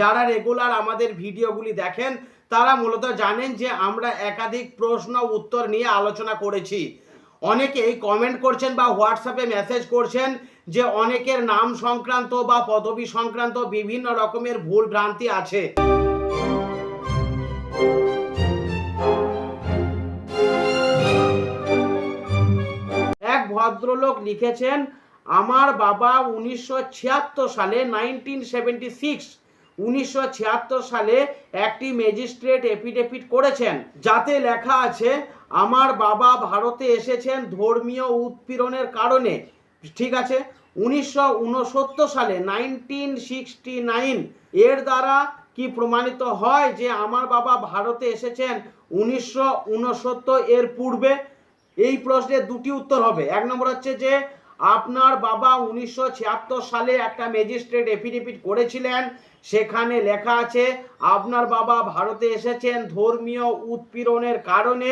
যারা রেগুলার আমাদের ভিডিওগুলি দেখেন, তারা মূলত জানেন যে আমরা একাধিক প্রশ্ন উত্তর নিয়ে আলোচনা করেছি। অনেকেই কমেন্ট করছেন বা হোয়াটসঅ্যাপে মেসেজ করছেন যে অনেকের নাম সংক্রান্ত বা পদবি সংক্রান্ত বিভিন্ন রকমের ভুল ভ্রান্তি আছে। এক ভদ্রলোক লিখেছেন, আমার বাবা উনিশশো ছিয়াত্তর সালে নাইনটিন সেভেন্টি সিক্স উনিশশো ছিয়াত্তর সালে একটি ম্যাজিস্ট্রেট এফিডেভিট করেছেন, যাতে লেখা আছে, আমার বাবা ভারতে এসেছেন ধর্মীয় উৎপীড়নের কারণে। ঠিক আছে? উনিশশো উনসত্তর সালে, নাইনটিন সিক্সটি নাইন, এর দ্বারা কি প্রমাণিত হয় যে আমার বাবা ভারতে এসেছেন উনিশশো উনসত্তর এর পূর্বে? এই প্রশ্নের দুটি উত্তর হবে। এক নম্বর হচ্ছে যে আপনার বাবা উনিশশো ছিয়াত্তর সালে একটা ম্যাজিস্ট্রেট এফিডেভিট করেছিলেন, সেখানে লেখা আছে, আপনার বাবা ভারতে এসেছেন ধর্মীয় উৎপীড়নের কারণে,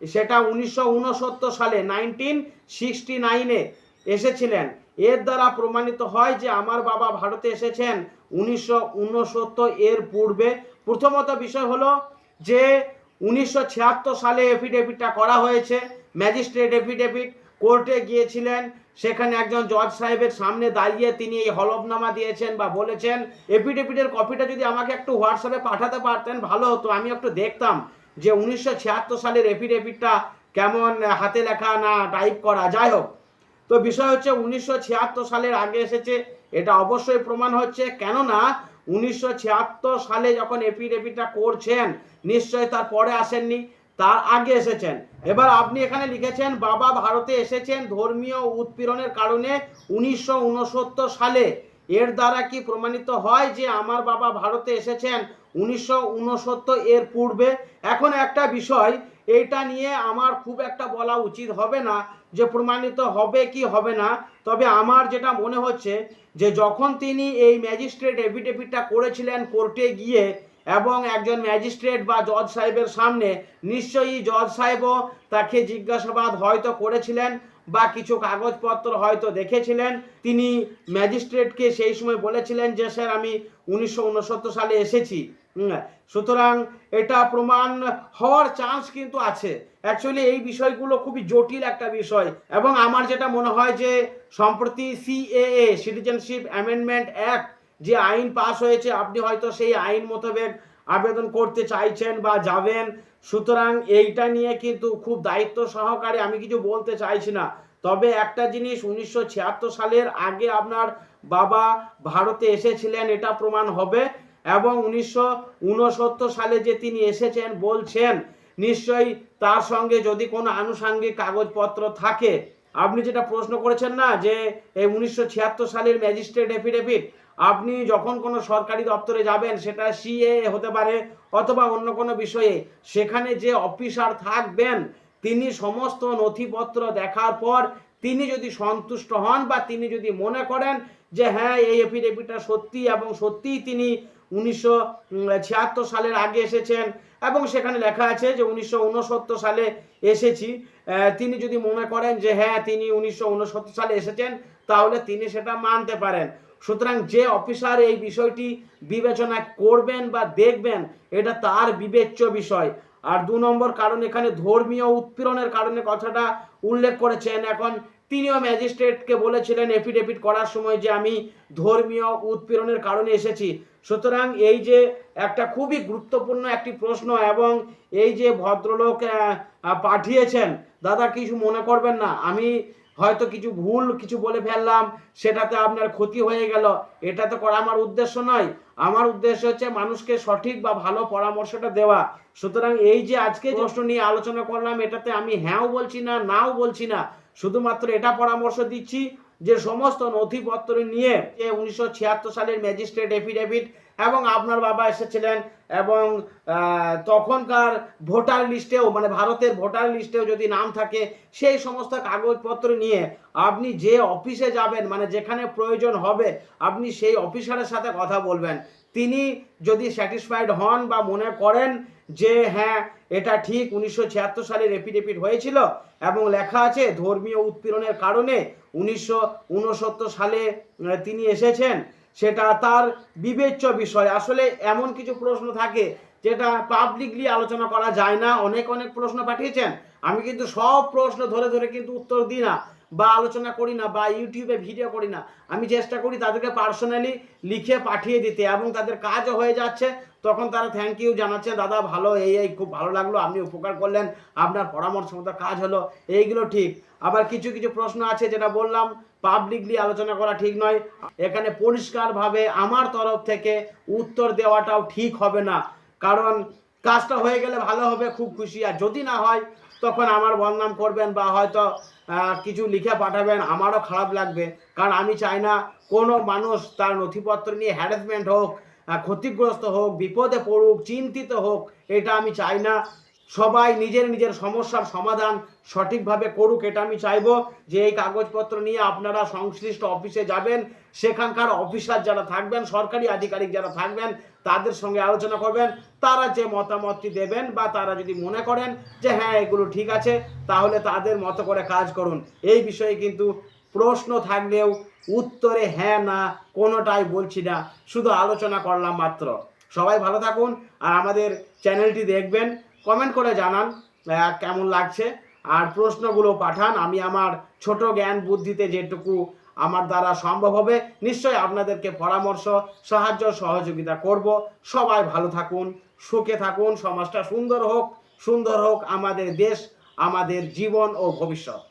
সেটা উনিশশো ঊনসত্তর সালে নাইনটিন সিক্সটি নাইনে এসেছিলেন। এর দ্বারা প্রমাণিত হয় যে আমার বাবা ভারতে এসেছেন উনিশশো উনসত্তর এর পূর্বে। প্রথমত বিষয় হলো যে উনিশশো ছিয়াত্তর সালে এফিডেভিটটা করা হয়েছে, ম্যাজিস্ট্রেট এফিডেভিট কোর্টে গিয়েছিলেন, সেখানে একজন জজ সাহেবের সামনে দাঁড়িয়ে তিনি এই হলফনামা দিয়েছেন বা বলেছেন, এফিডেভিটের কপিটা যদি আমাকে একটু হোয়াটসঅ্যাপে পাঠাতে পারতেন, ভালো হতো। আমি একটু দেখতাম যে উনিশশো ছিয়াত্তর সালের এফিডেভিটটা কেমন হাতে লেখা না টাইপ করা। যাই হোক, তো বিষয় হচ্ছে উনিশশো ছিয়াত্তর সালের আগে এসেছে। এটা অবশ্যই প্রমাণ হচ্ছে। কেননা উনিশশো ছিয়াত্তর সালে যখন এফিডেভিটটা করছেন নিশ্চয় তার পরে আসেননি। তার আগে এসেছেন। এবার আপনি এখানে লিখেছেন, বাবা ভারতে এসেছেন ধর্মীয় উৎপীড়নের কারণে উনিশশো ঊনসত্তর সালে। এর দ্বারা কি প্রমাণিত হয় যে আমার বাবা ভারতে এসেছেন উনিশশো উনসত্তর এর পূর্বে? এখন একটা বিষয়, এইটা নিয়ে আমার খুব একটা বলা উচিত হবে না যে প্রমাণিত হবে কি হবে না। তবে আমার যেটা মনে হচ্ছে যে যখন তিনি এই ম্যাজিস্ট্রেট এফিডেভিটটা করেছিলেন কোর্টে গিয়ে এবং একজন ম্যাজিস্ট্রেট বা জজ সাহেবের সামনে নিশ্চয়ই জজ সাহেবও তাকে জিজ্ঞাসাবাদ হয়তো করেছিলেন বা কিছু কাগজপত্র হয়তো দেখেছিলেন। তিনি ম্যাজিস্ট্রেটকে সেই সময় বলেছিলেন যে, স্যার, আমি উনিশশো উনসত্তর সালে এসেছি। সুতরাং এটা প্রমাণ হওয়ার চান্স কিন্তু আছে। অ্যাকচুয়ালি এই বিষয়গুলো খুবই জটিল একটা বিষয়। এবং আমার যেটা মনে হয় যে, সম্প্রতি সিএএ সিটিজেনশিপ অ্যামেন্ডমেন্ট অ্যাক্ট যে আইন পাশ হয়েছে, আপনি হয়তো সেই আইন মোতাবেক আবেদন করতে চাইছেন বা যাবেন। সুতরাং এইটা নিয়ে কিন্তু খুব দায়িত্ব সহকারে আমি কিছু বলতে চাইছি না। তবে একটা জিনিস উনিশশো ছিয়াত্তর সালের আগে আপনার বাবা ভারতে এসেছিলেন, এটা প্রমাণ হবে। এবং উনিশশো ঊনসত্তর সালে যে তিনি এসেছেন, বলছেন, নিশ্চয়ই তার সঙ্গে যদি কোনো আনুষাঙ্গিক কাগজপত্র থাকে। আপনি যেটা প্রশ্ন করেছেন না, যে এই উনিশশো ছিয়াত্তর সালের ম্যাজিস্ট্রেট এফিডেভিট আপনি যখন কোনো সরকারি দপ্তরে যাবেন, সেটা সিএ হতে পারে অথবা অন্য কোনো বিষয়ে, সেখানে যে অফিসার থাকবেন, তিনি সমস্ত নথিপত্র দেখার পর তিনি যদি সন্তুষ্ট হন বা তিনি যদি মনে করেন যে হ্যাঁ এই এফিডেভিটটা সত্যি এবং সত্যিই তিনি উনিশশো ছিয়াত্তর সালের আগে এসেছেন এবং সেখানে লেখা আছে যে, উনিশশো ঊনসত্তর সালে এসেছি। তিনি যদি মনে করেন যে হ্যাঁ তিনি উনিশশো ঊনসত্তর সালে এসেছেন, তাহলে তিনি সেটা মানতে পারেন। সুতরাং যে অফিসার এই বিষয়টি বিবেচনা করবেন বা দেখবেন, এটা তার বিবেচ্য বিষয়। আর দু নম্বর কারণ, এখানে ধর্মীয় উৎপীড়নের কারণে কথাটা উল্লেখ করেছেন। এখন তিনিও ম্যাজিস্ট্রেটকে বলেছিলেন এফিডেভিট করার সময় যে আমি ধর্মীয় উৎপীড়নের কারণে এসেছি। সুতরাং এই যে একটা খুবই গুরুত্বপূর্ণ একটি প্রশ্ন এবং এই যে ভদ্রলোক পাঠিয়েছেন, দাদা কিছু মনে করবেন না। আমি হয়তো কিছু ভুল কিছু বলে ফেললাম, সেটাতে আপনার ক্ষতি হয়ে গেল। এটা তো করা আমার উদ্দেশ্য নয়। আমার উদ্দেশ্য হচ্ছে মানুষকে সঠিক বা ভালো পরামর্শটা দেওয়া। সুতরাং এই যে আজকে প্রশ্ন নিয়ে আলোচনা করলাম, এটাতে আমি হ্যাঁও বলছি না, নাও বলছি না। শুধুমাত্র এটা পরামর্শ দিচ্ছি যে সমস্ত নথিপত্র নিয়ে যে উনিশশো ছিয়াত্তর সালের ম্যাজিস্ট্রেট এফিডেভিট এবং আপনার বাবা এসেছিলেন এবং তখনকার ভোটার লিস্টেও মানে ভারতের ভোটার লিস্টেও যদি নাম থাকে, সেই সমস্ত কাগজপত্র নিয়ে আপনি যে অফিসে যাবেন মানে যেখানে প্রয়োজন হবে, আপনি সেই অফিসারের সাথে কথা বলবেন। তিনি যদি স্যাটিসফাইড হন বা মনে করেন যে হ্যাঁ এটা ঠিক, উনিশশো সালের এফিডেভিট হয়েছিল এবং লেখা আছে, ধর্মীয় উৎপীড়নের কারণে উনিশশো ঊনসত্তর সালে তিনি এসেছেন। সেটা তার বিবেচ্য বিষয়। আসলে এমন কিছু প্রশ্ন থাকে যেটা পাবলিকলি আলোচনা করা যায় না। অনেক অনেক প্রশ্ন পাঠিয়েছেন। আমি কিন্তু সব প্রশ্ন ধরে ধরে কিন্তু উত্তর দিই না। বা আলোচনা করি না বা ইউটিউবে ভিডিও করি না, আমি চেষ্টা করি তাদেরকে পার্সোনালি লিখে পাঠিয়ে দিতে এবং তাদের কাজও হয়ে যাচ্ছে। তখন তারা থ্যাংক ইউ জানাচ্ছে, দাদা, ভালো, এই এই, খুব ভালো লাগল, আপনি উপকার করলেন, আপনার পরামর্শ মতো কাজ হলো। এইগুলো ঠিক। আবার কিছু কিছু প্রশ্ন আছে যেটা বললাম পাবলিকলি আলোচনা করা ঠিক নয়। এখানে পরিষ্কারভাবে আমার তরফ থেকে উত্তর দেওয়াটাও ঠিক হবে না। কারণ কাজটা হয়ে গেলে ভালো হবে, খুব খুশি। আর যদি না হয় তখন আমার বদনাম করবেন বা হয়তো কিছু লিখে পাঠাবেন, আমারও খারাপ লাগবে। কারণ আমি চাই না কোনো মানুষ তার নথিপত্র নিয়ে হ্যারাসমেন্ট হোক ক্ষতিগ্রস্ত হোক, বিপদে পড়ুক, চিন্তিত হোক, এটা আমি চাই না। সবাই নিজের নিজের সমস্যার সমাধান সঠিকভাবে করুক, এটা আমি চাইব যে এই কাগজপত্র নিয়ে আপনারা সংশ্লিষ্ট অফিসে যাবেন, সেখানকার অফিসার যারা থাকবেন, সরকারি আধিকারিক যারা থাকবেন, তাদের সঙ্গে আলোচনা করবেন, তারা যে মতামতটি দেবেন বা তারা যদি মনে করেন যে হ্যাঁ এগুলো ঠিক আছে, তাহলে তাদের মতো করে কাজ করুন। এই বিষয়ে কিন্তু প্রশ্ন থাকলেও উত্তরে হ্যাঁ না, কোনোটাই বলছি না, শুধু আলোচনা করলাম মাত্র। সবাই ভালো থাকুন, আর আমাদের চ্যানেলটি দেখবেন। কমেন্ট করে জানান কেমন লাগছে। আর প্রশ্নগুলো পাঠান, আমি আমার ছোট জ্ঞান বুদ্ধিতে যেটুকু আমার দ্বারা সম্ভব হবে, নিশ্চয়ই আপনাদেরকে পরামর্শ, সাহায্য, সহযোগিতা করব। সবাই ভালো থাকুন, সুখে থাকুন, সমাজটা সুন্দর হোক সুন্দর হোক আমাদের দেশ, আমাদের জীবন ও ভবিষ্যৎ।